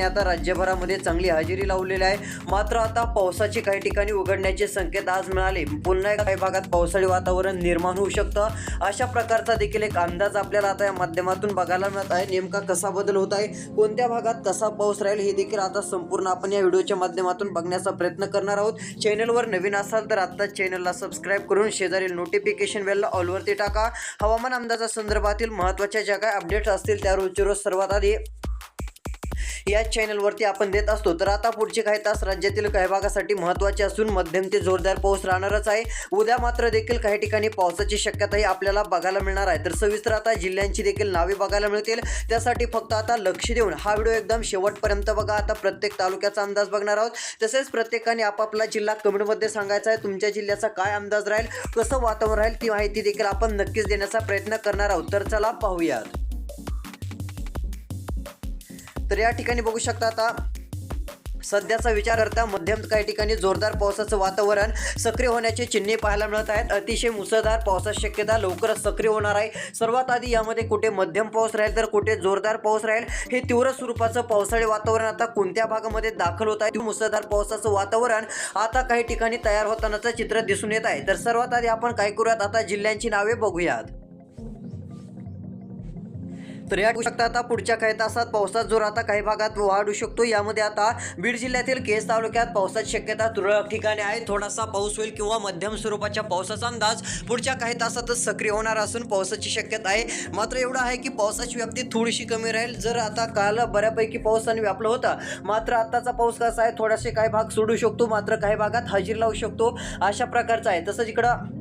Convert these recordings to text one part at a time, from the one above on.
आता राज्यभरामध्ये चांगली हजेरी लावलेली आहे. मात्र आता पावसाचे काही ठिकाणी उघडण्याचे संकेत आज मिळाले. पुन्हा काही भागात पावसाळी वातावरण निर्माण होऊ शकतं. अशा प्रकारचा देखील एक अंदाज आपल्याला आता या माध्यमातून बघायला मिळत आहे. नेमका कसा बदल होत आहे? कोणत्या भागात कसा पाऊस राहील? हे देखील आता संपूर्ण आपण या व्हिडिओच्या माध्यमातून बघण्याचा प्रयत्न करणार आहोत. चॅनलवर नवीन असाल तर आत्ताच चॅनलला सबस्क्राईब करून शेजारील नोटिफिकेशन बेलला ऑलवरती टाका. हवामान अंदाजा संदर्भातील महत्त्वाच्या ज्या काही अपडेट्स असतील त्या रोजच्या रोज सर्वात आधी याच चॅनलवरती आपण देत असतो. तर आता पुढचे काही तास राज्यातील काही भागासाठी महत्त्वाचे असून मध्यम ते जोरदार पाऊस राहणारच आहे. उद्या मात्र देखील काही ठिकाणी पावसाची शक्यताही आपल्याला बघायला मिळणार आहे. तर सविस्तर आता जिल्ह्यांची देखील नावे बघायला मिळतील. त्यासाठी फक्त आता लक्ष देऊन हा व्हिडिओ एकदम शेवटपर्यंत बघा. आता प्रत्येक तालुक्याचा अंदाज बघणार आहोत. तसेच प्रत्येकाने आपापला जिल्हा कमेंटमध्ये सांगायचा आहे. तुमच्या जिल्ह्याचा काय अंदाज राहील? कसं वातावरण राहील? ती माहिती देखील आपण नक्कीच देण्याचा प्रयत्न करणार आहोत. तर चला पाहूयात. तर या ठिकाणी बघू शकता आता सध्याचा विचार करता मध्यम काही ठिकाणी जोरदार पावसाचं वातावरण सक्रिय होण्याचे चिन्हे पाहायला मिळत आहेत. अतिशय मुसळधार पावसाची शक्यता लवकरच सक्रिय होणार आहे. सर्वात आधी यामध्ये कुठे मध्यम पाऊस राहील तर कुठे जोरदार पाऊस राहील? हे तीव्र स्वरूपाचं पावसाळी वातावरण आता कोणत्या भागामध्ये दाखल होत आहे? मुसळधार पावसाचं वातावरण आता काही ठिकाणी तयार होतानाचं चित्र दिसून येत आहे. तर सर्वात आधी आपण काय करूयात? आता जिल्ह्यांची नावे बघूयात. तर या शकता आता पुढच्या काही तासात पावसात जोर आता काही भागात वाढू शकतो. यामध्ये आता बीड जिल्ह्यातील केस तालुक्यात पावसाची शक्यता तुरळक ठिकाणी आहे. थोडासा पाऊस होईल किंवा मध्यम स्वरूपाच्या पावसाचा अंदाज पुढच्या काही तासातच सक्रिय होणार असून पावसाची शक्यता आहे. मात्र एवढं आहे की पावसाची व्याप्ती थोडीशी कमी राहील. जर आता काल बऱ्यापैकी पावसाने व्यापला होता मात्र आत्ताचा पाऊस कसा आहे थोडासे काही भाग सोडू शकतो. मात्र काही भागात हजेरी लावू शकतो. अशा प्रकारचा आहे. तसंच इकडं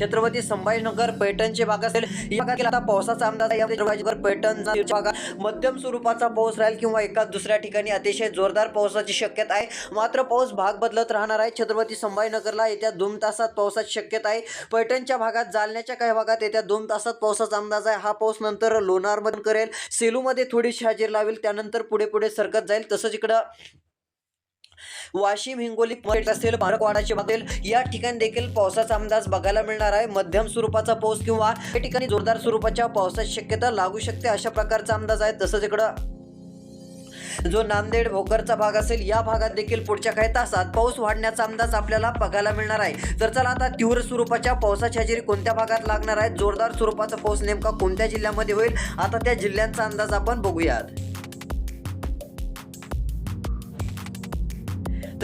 छत्रपती संभाजीनगर पैठणचे भाग असेल. या भागातील आता पावसाचा अंदाज आहे. पैठण भागात मध्यम स्वरूपाचा पाऊस राहील किंवा एका दुसऱ्या ठिकाणी अतिशय जोरदार पावसाची शक्यता आहे. मात्र पाऊस भाग बदलत राहणार आहे. छत्रपती संभाजीनगरला येत्या दोन तासात पावसाची शक्यता आहे. पैठणच्या भागात जालन्याच्या काही भागात येत्या दोन तासात पावसाचा अंदाज आहे. हा पाऊस नंतर लोणारमधून करेल. सेलूमध्ये थोडीशी हजेरी लावेल. त्यानंतर पुढे पुढे सरकत जाईल. तसंच इकडं वाशिम हिंगोली परेट असेल भारकवाडाचे असेल या ठिकाणी देखील पावसाचा अंदाज बघायला मिळणार आहे. मध्यम स्वरूपाचा पाऊस किंवा या ठिकाणी जोरदार स्वरूपाच्या पावसाची शक्यता लागू शकते अशा प्रकारचा अंदाज आहे. तसंच इकडं जो नांदेड भोकरचा भाग असेल या भागात देखील पुढच्या काही तासात पाऊस वाढण्याचा अंदाज आपल्याला बघायला मिळणार आहे. तर चला आता तीव्र स्वरूपाच्या पावसाची हजेरी कोणत्या भागात लागणार आहे? जोरदार स्वरूपाचा पाऊस नेमका कोणत्या जिल्ह्यामध्ये होईल? आता त्या जिल्ह्यांचा अंदाज आपण बघूयात.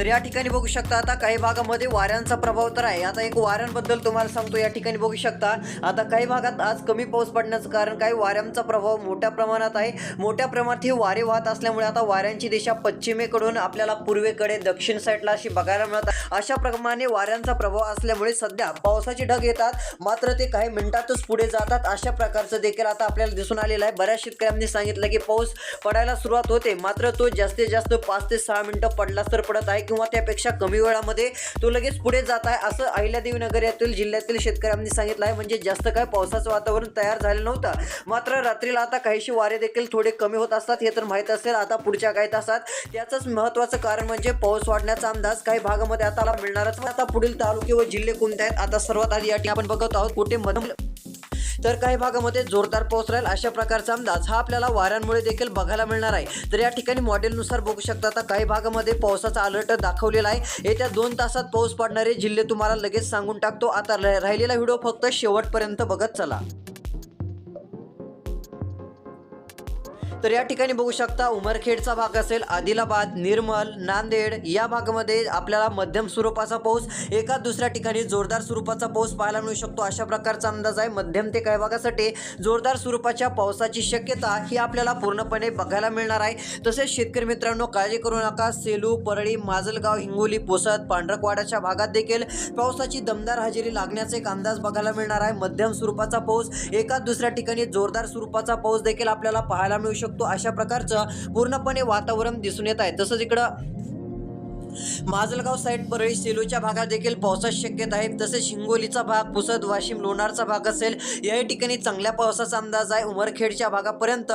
तर या ठिकाणी बघू शकता आता काही भागामध्ये वाऱ्यांचा प्रभाव तर आहे. आता एक वाऱ्यांबद्दल तुम्हाला सांगतो या ठिकाणी बघू शकता आता काही भागात आज कमी पाऊस पडण्याचं कारण काही वाऱ्यांचा प्रभाव मोठ्या प्रमाणात आहे. मोठ्या प्रमाणात हे वारे वाहत असल्यामुळे आता वाऱ्यांची दिशा पश्चिमेकडून आपल्याला पूर्वेकडे दक्षिण साईडला अशी बघायला मिळतात. अशा प्रमाणे वाऱ्यांचा प्रभाव असल्यामुळे सध्या पावसाचे ढग येतात. मात्र ते काही मिनिटातच पुढे जातात. अशा प्रकारचं देखील आता आपल्याला दिसून आलेलं आहे. बऱ्याच शेतकऱ्यांनी सांगितलं की पाऊस पडायला सुरुवात होते. मात्र तो जास्तीत जास्त पाच ते सहा मिनिटं पडलाच तर पडत आहे. किंवा त्यापेक्षा कमी वेळामध्ये तो लगेच पुढे जात आहे असं अहिल्यादेवी नगर यातील जिल्ह्यातील शेतकऱ्यांनी सांगितलं आहे म्हणजे जास्त काय पावसाचं वातावरण तयार झालं नव्हतं. मात्र रात्रीला आता काहीशी वारे देखील थोडे कमी होत असतात हे तर माहीत असेल. आता पुढच्या काही तासात त्याचंच महत्त्वाचं कारण म्हणजे पाऊस वाढण्याचा अंदाज काही भागामध्ये आता मिळणारच आता पुढील तालुके व जिल्हे कोणते आहेत? आता सर्वात आधी या ठिकाणी आपण बघत आहोत. कुठे मध्यम तर काही भागामध्ये जोरदार पाऊस राहील. अशा प्रकारचा अंदाज हा आपल्याला वाऱ्यांमुळे देखील बघायला मिळणार आहे. तर या ठिकाणी मॉडेलनुसार बघू शकता आता काही भागामध्ये पावसाचा अलर्ट दाखवलेला आहे. येत्या दोन तासात पाऊस पडणारे जिल्हे तुम्हाला लगेच सांगून टाकतो. आता राहिलेला व्हिडिओ फक्त शेवटपर्यंत बघत चला. तर या ठिकाणी बघू शकता उमरखेडचा भाग असेल आदिलाबाद निर्मल नांदेड या भागामध्ये आपल्याला मध्यम स्वरूपाचा पाऊस एका दुसऱ्या ठिकाणी जोरदार स्वरूपाचा पाऊस पाहायला मिळू शकतो. अशा प्रकारचा अंदाज आहे मध्यम ते काही भागासाठी. जोरदार स्वरूपाच्या पावसाची शक्यता ही आपल्याला पूर्णपणे बघायला मिळणार आहे. तसेच शेतकरी मित्रांनो काळजी करू नका. सेलू परळी माजलगाव हिंगोली पोसद पांढरकवाड्याच्या भागात देखील पावसाची दमदार हजेरी लागण्याचा एक अंदाज बघायला मिळणार आहे. मध्यम स्वरूपाचा पाऊस एका दुसऱ्या ठिकाणी जोरदार स्वरूपाचा पाऊस देखील आपल्याला पाहायला मिळू शकतो. अशा प्रकारचं पूर्णपणे वातावरण दिसून येत आहे. तसंच इकडं माजलगाव साईड परळी सेलूच्या भागात देखील पावसाची शक्यता आहे. तसेच हिंगोलीचा भाग पुसद वाशिम लोणारचा भाग असेल याही ठिकाणी चांगल्या पावसाचा अंदाज आहे. उमरखेडच्या भागापर्यंत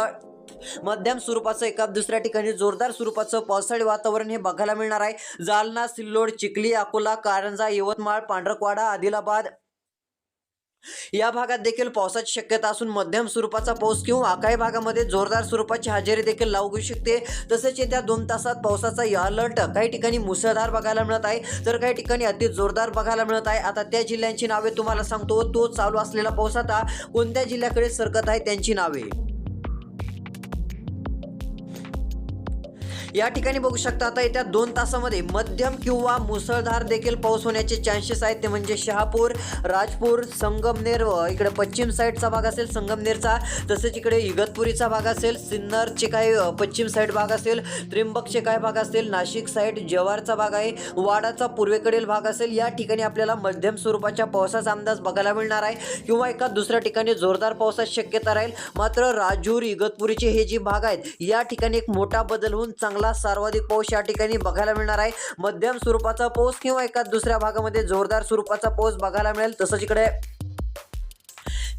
मध्यम स्वरूपाचं एका दुसऱ्या ठिकाणी जोरदार स्वरूपाचं पावसाळी वातावरण हे बघायला मिळणार आहे. जालना सिल्लोड चिखली अकोला कारंजा यवतमाळ पांढरकवाडा आदिलाबाद या भागात देखील पावसाची शक्यता असून मध्यम स्वरूपाचा पाऊस किंवा काही भागामध्ये जोरदार स्वरूपाची हजेरी देखील लागू शकते. तसेच येत्या दोन तासात पावसाचा अलर्ट काही ठिकाणी मुसळधार बघायला मिळत आहे. तर काही ठिकाणी अति जोरदार बघायला मिळत आहे. आता त्या जिल्ह्यांची नावे तुम्हाला सांगतो. तो चालू असलेला पाऊस आता कोणत्या जिल्ह्याकडे सरकत आहे त्यांची नावे. या ठिकाणी बघू शकता आता येत्या दोन तासामध्ये मध्यम किंवा मुसळधार देखील पाऊस होण्याचे चान्सेस आहेत. ते म्हणजे शहापूर राजपूर संगमनेर व इकडे पश्चिम साईडचा भाग असेल संगमनेरचा तसेच इकडे इगतपुरीचा भाग असेल सिन्नरचे काही पश्चिम साईड भाग असेल त्र्यंबकचे काही भाग असेल नाशिक साईड जव्हारचा भाग आहे वाडाचा पूर्वेकडील भाग असेल या ठिकाणी आपल्याला मध्यम स्वरूपाच्या पावसाचा अंदाज बघायला मिळणार आहे. किंवा एका दुसऱ्या ठिकाणी जोरदार पावसाची शक्यता राहील. मात्र राजूर इगतपुरीचे हे जे भाग आहेत या ठिकाणी एक मोठा बदल होऊन चांगला सर्वाधिक पाऊस या ठिकाणी बघायला मिळणार आहे. मध्यम स्वरूपाचा पाऊस किंवा एका दुसऱ्या भागामध्ये जोरदार स्वरूपाचा पाऊस बघायला मिळेल. तसंच इकडे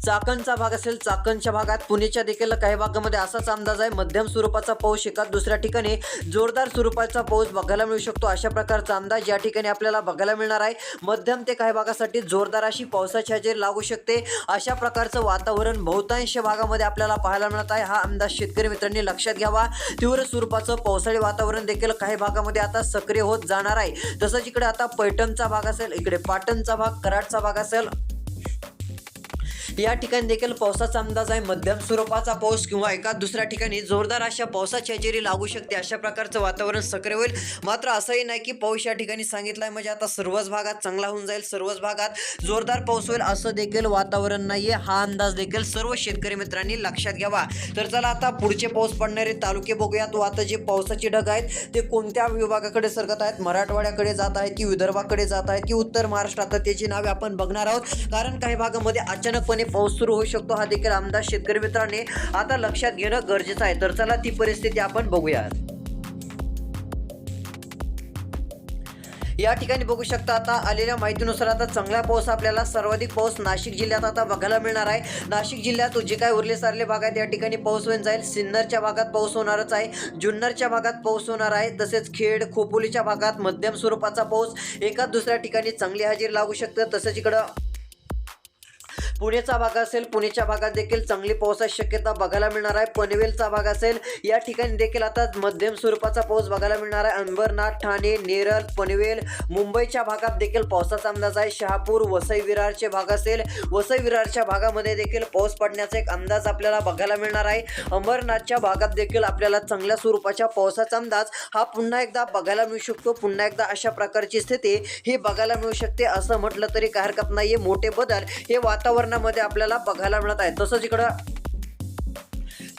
चाकणचा भाग असेल चाकणच्या भागात पुणेच्या देखील काही भागामध्ये असाच अंदाज आहे. मध्यम स्वरूपाचा पाऊस एका दुसऱ्या ठिकाणी जोरदार स्वरूपाचा पाऊस बघायला मिळू शकतो. अशा प्रकारचा अंदाज या ठिकाणी आपल्याला बघायला मिळणार आहे. मध्यम ते काही भागासाठी जोरदार अशी पावसाची हजेरी लागू शकते. अशा प्रकारचं वातावरण बहुतांश भागामध्ये आपल्याला पाहायला मिळत आहे. हा अंदाज शेतकरी मित्रांनी लक्षात घ्यावा. तीव्र स्वरूपाचं पावसाळी वातावरण देखील काही भागामध्ये आता सक्रिय होत जाणार आहे. तसंच इकडे आता पैठणचा भाग असेल इकडे पाटणचा भाग कराडचा भाग असेल या ठिकाणी देखील पावसाचा अंदाज आहे. मध्यम स्वरूपाचा पाऊस किंवा एका दुसऱ्या ठिकाणी जोरदार अशा पावसाची हजेरी लागू शकते. अशा प्रकारचं वातावरण सक्रिय होईल. मात्र असंही नाही की पाऊस या ठिकाणी सांगितलं आहे म्हणजे आता सर्वच भागात चांगला होऊन जाईल. सर्वच भागात जोरदार पाऊस होईल असं देखील वातावरण नाहीये. हा अंदाज देखील सर्व शेतकरी मित्रांनी लक्षात घ्यावा. तर चला आता पुढचे पाऊस पडणारे तालुके बघूयात. व आता जे पावसाचे ढग आहेत ते कोणत्या विभागाकडे सरकत आहेत? मराठवाड्याकडे जात आहेत की विदर्भाकडे जात आहेत की उत्तर महाराष्ट्रात? त्याची नावे आपण बघणार आहोत. कारण काही भागामध्ये अचानकपणे पाऊस सुरू होऊ शकतो. हा देखील अंदाज शेतकरी मित्रांनी आता लक्षात घेणं गरजेचं आहे. तर चला ती परिस्थिती आपण बघूयात. या ठिकाणी बघू शकता आता आलेल्या माहितीनुसार आता चांगला पाऊस आपल्याला सर्वाधिक पाऊस नाशिक जिल्ह्यात आता बघायला मिळणार आहे. नाशिक जिल्ह्यात जे काय उरले सारले भाग आहेत या ठिकाणी पाऊस होऊन जाईल. सिन्नरच्या भागात पाऊस होणारच आहे. जुन्नरच्या भागात पाऊस होणार आहे. तसेच खेड खोपोलीच्या भागात मध्यम स्वरूपाचा पाऊस. एका दुसऱ्या ठिकाणी चांगली हजेरी लागू शकतं. तसंच इकडं पुणेचा भाग असेल पुणेच्या भागात देखील चांगली पावसाची शक्यता बघायला मिळणार आहे. पनवेलचा भाग असेल या ठिकाणी देखील आता मध्यम स्वरूपाचा पाऊस बघायला मिळणार आहे. अंबरनाथ ठाणे नेरळ पनवेल मुंबईच्या भागात देखील पावसाचा अंदाज आहे. शहापूर वसई विरारचे भाग असेल वसई विरारच्या भागामध्ये देखील पाऊस पडण्याचा एक अंदाज आपल्याला बघायला मिळणार आहे. अंबरनाथच्या भागात देखील आपल्याला चांगल्या स्वरूपाच्या पावसाचा अंदाज हा पुन्हा एकदा बघायला मिळू शकतो. पुन्हा एकदा अशा प्रकारची स्थिती ही बघायला मिळू शकते. असं म्हटलं तरी काय हरकत नाहीये. मोठे बदल हे वातावरण वातावरणामध्ये आपल्याला बघायला मिळत आहे. तसंच इकडं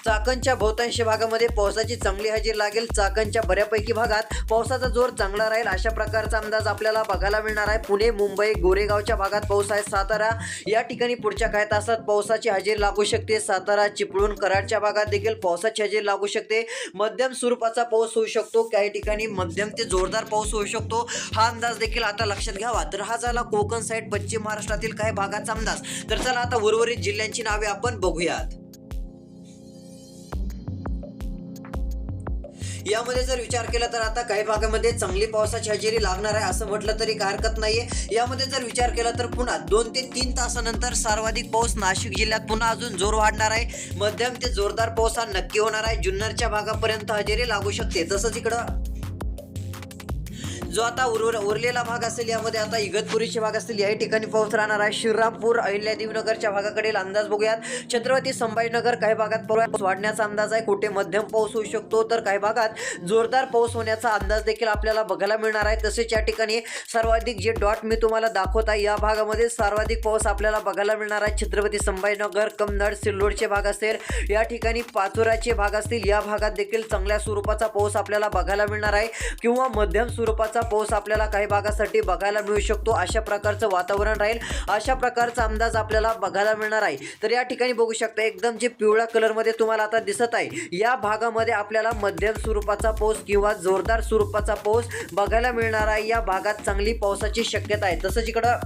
चाकणच्या बहुतांश भागामध्ये पावसाची चांगली हजेरी लागेल. चाकणच्या बऱ्यापैकी भागात पावसाचा जोर चांगला राहील. अशा प्रकारचा अंदाज आपल्याला बघायला मिळणार आहे. पुणे मुंबई गोरेगावच्या भागात पाऊस आहे. सातारा या ठिकाणी पुढच्या काही तासात पावसाची हजेरी लागू शकते. सातारा चिपळूण कराडच्या भागात देखील पावसाची हजेरी लागू शकते. मध्यम स्वरूपाचा पाऊस होऊ शकतो. काही ठिकाणी मध्यम ते जोरदार पाऊस होऊ शकतो. हा अंदाज देखील आता लक्षात घ्यावा. तर हा झाला कोकण साईड. पश्चिम महाराष्ट्रातील काही भागाचा अंदाज. तर चला आता उर्वरित जिल्ह्यांची नावे आपण बघूयात. यामध्ये जर विचार केला तर आता काही भागामध्ये चांगली पावसाची हजेरी लागणार आहे असं म्हटलं तरी काही हरकत नाहीये. यामध्ये जर विचार केला तर पुन्हा दोन ते तीन तासानंतर सर्वाधिक पाऊस नाशिक जिल्ह्यात पुन्हा अजून जोर वाढणार आहे. मध्यम ते जोरदार पाऊस हा नक्की होणार आहे. जुन्नरच्या भागापर्यंत हजेरी लागू शकते. तसंच इकडं जो आता उर उरलेला भाग असेल यामध्ये आता इगतपुरीचे भाग असतील. याही ठिकाणी पाऊस राहणार आहे. श्रीरामपूर अहिल्यादेवीनगरच्या भागाकडील अंदाज बघूयात. छत्रपती संभाजीनगर काही भागात पाऊस वाढण्याचा अंदाज आहे. कुठे मध्यम पाऊस होऊ शकतो तर काही भागात जोरदार पाऊस होण्याचा अंदाज देखील आपल्याला बघायला मिळणार आहे. तसेच या ठिकाणी सर्वाधिक जे डॉट मी तुम्हाला दाखवत आहे या भागामध्ये सर्वाधिक पाऊस आपल्याला बघायला मिळणार आहे. छत्रपती संभाजीनगर कमनड सिल्लोडचे भाग असेल या ठिकाणी पाचोराचे भाग असतील या भागात देखील चांगल्या स्वरूपाचा पाऊस आपल्याला बघायला मिळणार आहे. किंवा मध्यम स्वरूपाचा पाऊस आपल्याला काही भागासाठी बघायला मिळू शकतो. अशा प्रकारचं वातावरण राहील. अशा प्रकारचा अंदाज आपल्याला बघायला मिळणार आहे. तर या ठिकाणी बघू शकता एकदम जे पिवळ्या कलरमध्ये तुम्हाला आता दिसत आहे या भागामध्ये आपल्याला मध्यम स्वरूपाचा पाऊस किंवा जोरदार स्वरूपाचा पाऊस बघायला मिळणार आहे. या भागात चांगली पावसाची शक्यता आहे. तसंच इकडं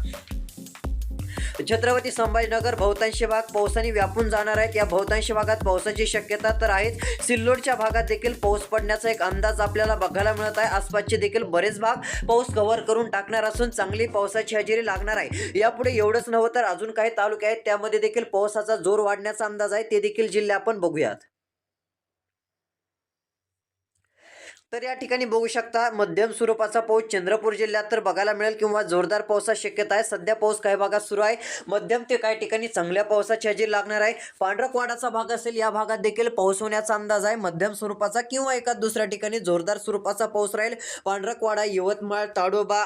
छत्रपती संभाजीनगर बहुतांशी भाग पावसाने व्यापून जाणार आहेत. या बहुतांश भागात पावसाची शक्यता तर आहेच. सिल्लोडच्या भागात देखील पाऊस पडण्याचा एक अंदाज आपल्याला बघायला मिळत आहे. आसपासचे देखील बरेच भाग पाऊस कव्हर करून टाकणार असून चांगली पावसाची हजेरी लागणार आहे. यापुढे एवढंच नव्हतं तर अजून काही तालुके आहेत. त्यामध्ये देखील पावसाचा जोर वाढण्याचा अंदाज आहे. ते देखील जिल्हे आपण बघूयात. तर या ठिकाणी बघू शकता मध्यम स्वरूपाचा पाऊस चंद्रपूर जिल्ह्यात तर बघायला मिळेल किंवा जोरदार पावसाची शक्यता आहे. सध्या पाऊस काही भागात सुरू आहे. मध्यम ते काही ठिकाणी चांगल्या पावसाची हजेरी लागणार आहे. पांढरकवाडाचा भाग असेल या भागात देखील पाऊस होण्याचा अंदाज आहे. मध्यम स्वरूपाचा किंवा एका दुसऱ्या ठिकाणी जोरदार स्वरूपाचा पाऊस राहील. पांढरकवाडा यवतमाळ ताडोबा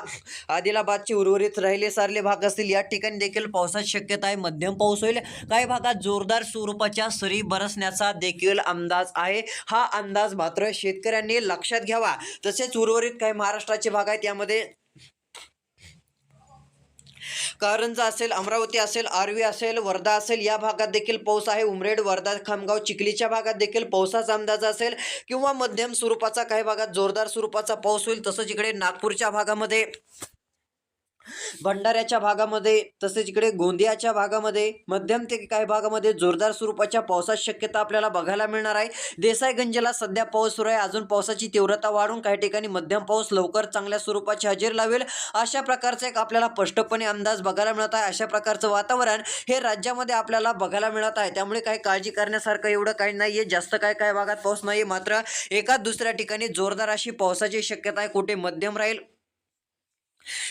आदिलाबादची उर्वरित राहिले सारले भाग असतील. या ठिकाणी देखील पावसाची शक्यता आहे. मध्यम पाऊस होईल. काही भागात जोरदार स्वरूपाच्या सरी बरसण्याचा देखील अंदाज आहे. हा अंदाज मात्र शेतकऱ्यांनी लक्षात लक्षात घ्यावा. तसेच उर्वरित काही महाराष्ट्राचे भाग आहेत यामध्ये कारंजा असेल अमरावती असेल आर्वी असेल वर्धा असेल या भागात देखील पाऊस आहे. उमरेड वर्धा खामगाव चिखलीच्या भागात देखील पावसाचा अंदाज असेल किंवा मध्यम स्वरूपाचा काही भागात जोरदार स्वरूपाचा पाऊस होईल. तसंच इकडे नागपूरच्या भागामध्ये भंडाऱ्याच्या भागामध्ये तसेच इकडे गोंदियाच्या भागामध्ये मध्यम ते काही भागामध्ये जोरदार स्वरूपाच्या पावसाची शक्यता आपल्याला बघायला मिळणार आहे. देसाईगंजला सध्या पाऊस सुरू आहे. अजून पावसाची तीव्रता वाढून काही ठिकाणी मध्यम पाऊस लवकर चांगल्या स्वरूपाची हजेरी लावेल. अशा प्रकारचा एक आपल्याला स्पष्टपणे अंदाज बघायला मिळत आहे. अशा प्रकारचं वातावरण हे राज्यामध्ये आपल्याला बघायला मिळत आहे. त्यामुळे काही काळजी करण्यासारखं एवढं काही नाही आहे जास्त काय काय भागात पाऊस नाही मात्र एका दुसऱ्या ठिकाणी जोरदार अशी पावसाची शक्यता आहे. कुठे मध्यम राहील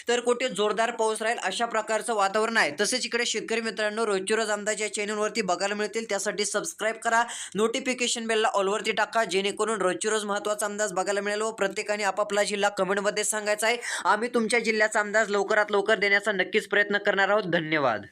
तर कुठे जोरदार पाऊस राहील अशा प्रकारचं वातावरण आहे. तसेच इकडे शेतकरी मित्रांनो रोजची रोज अंदाज या चॅनलवरती बघायला मिळतील. त्यासाठी सबस्क्राईब करा नोटिफिकेशन बेलला ऑलवरती टाका जेणेकरून रोजची रोज महत्त्वाचा अंदाज बघायला मिळेल व प्रत्येकाने आपापला जिल्हा कमेंटमध्ये सांगायचा आहे. आम्ही तुमच्या जिल्ह्याचा अंदाज लवकरात लवकर देण्याचा नक्कीच प्रयत्न करणार आहोत. धन्यवाद.